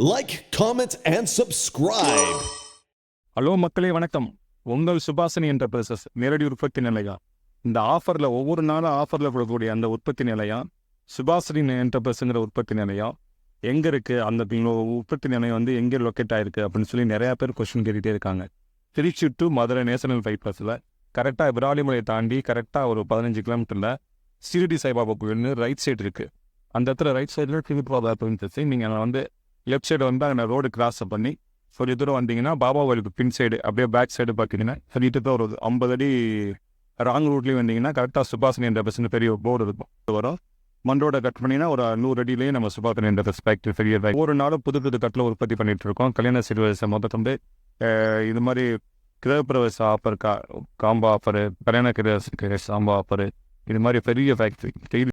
Like comment and subscribe hello மக்களே வணக்கம். உங்கள் சுபாசனி என்டர்பிரைசஸ் நேரடி உற்பத்தி நிலையா? இந்த ஆஃபரில் ஒவ்வொரு நாளும் ஆஃபரில் கொடுக்கக்கூடிய அந்த உற்பத்தி நிலையா? சுபாசனி என்டர்பிரைஸுங்கிற உற்பத்தி நிலையா? எங்கே இருக்குது அந்த உற்பத்தி நிலையம் வந்து எங்கே லொக்கேட் ஆயிருக்கு? அப்படின்னு சொல்லி நிறையா பேர் கொஸ்டின் கேட்டுகிட்டே இருக்காங்க. திருச்சி டு மதுரை நேஷனல் பைபாஸில் கரெக்டாக விராலிமலையை தாண்டி கரெக்டாக ஒரு பதினஞ்சு கிலோமீட்டரில் சிறுடி சாய்பாபா கோயில்னு ரைட் சைடு இருக்குது அந்த இடத்துல ரைட் சைடில் திருப்பாபா நீங்கள் வந்து லெஃப்ட் சைடு வந்து அங்கே ரோடு கிராஸ் பண்ணி சொல்லி தூரம் வந்தீங்கன்னா பாபா கோயிலுக்கு பின் சைடு அப்படியே பேக் சைடு பார்த்தீங்கன்னா சொல்லிட்டு தான் ஒரு ஐம்பது அடி ராங் ரூட்லேயும் வந்தீங்கன்னா கரெக்டாக சுபாஷினி என்ற பஸ்ஸுன்னு பெரிய போர்டு இருக்கும். வரும். மண்டோட கட் பண்ணினா ஒரு நூறு அடியிலேயே நம்ம சுபாஷினி என்ற பஸ் ஃபேக்ட்ரி பெரிய ஒரு நாளும் புது புது கட்டில் உற்பத்தி பண்ணிட்டு இருக்கோம். கல்யாண சீர்வரிசை மொத்தம் இது மாதிரி கிரகப்பிரவேச ஆஃபர் கா காம்போ ஆஃபரு கல்யாண கிரக சாம்பா ஆஃபரு இது மாதிரி பெரிய ஃபேக்ட்ரி டெய்லி